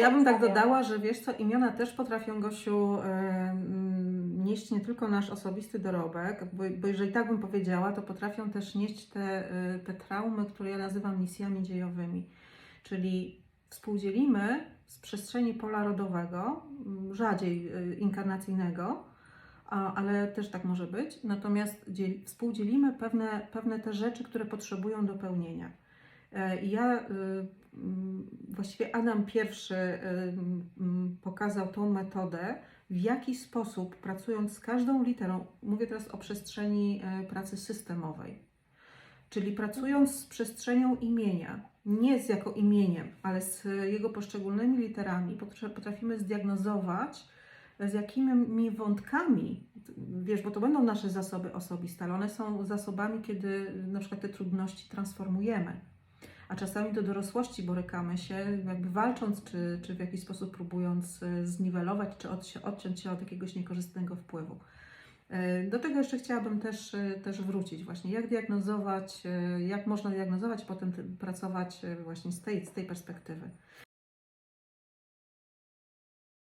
Ja bym tak dodała, że wiesz co, imiona też potrafią, Gosiu, em, nieść nie tylko nasz osobisty dorobek, bo, bo jeżeli tak bym powiedziała, to potrafią też nieść te, y, te traumy, które ja nazywam misjami dziejowymi. Czyli współdzielimy z przestrzeni pola rodowego, rzadziej y, inkarnacyjnego, a, ale też tak może być. Natomiast dziel, współdzielimy pewne, pewne te rzeczy, które potrzebują dopełnienia. E, I ja y, właściwie Adam pierwszy y, mm, pokazał tą metodę, w jaki sposób pracując z każdą literą, mówię teraz o przestrzeni e, pracy systemowej, czyli pracując z przestrzenią imienia, nie z jako imieniem, ale z jego poszczególnymi literami, potra- potrafimy zdiagnozować, z jakimi wątkami, wiesz, bo to będą nasze zasoby osobiste, ale one są zasobami, kiedy na przykład te trudności transformujemy. A czasami do dorosłości borykamy się, jakby walcząc, czy, czy w jakiś sposób próbując e, zniwelować, czy odci- odciąć się od jakiegoś niekorzystnego wpływu. E, Do tego jeszcze chciałabym też, e, też wrócić właśnie, jak diagnozować, jak można diagnozować, potem pracować właśnie z tej, z tej perspektywy.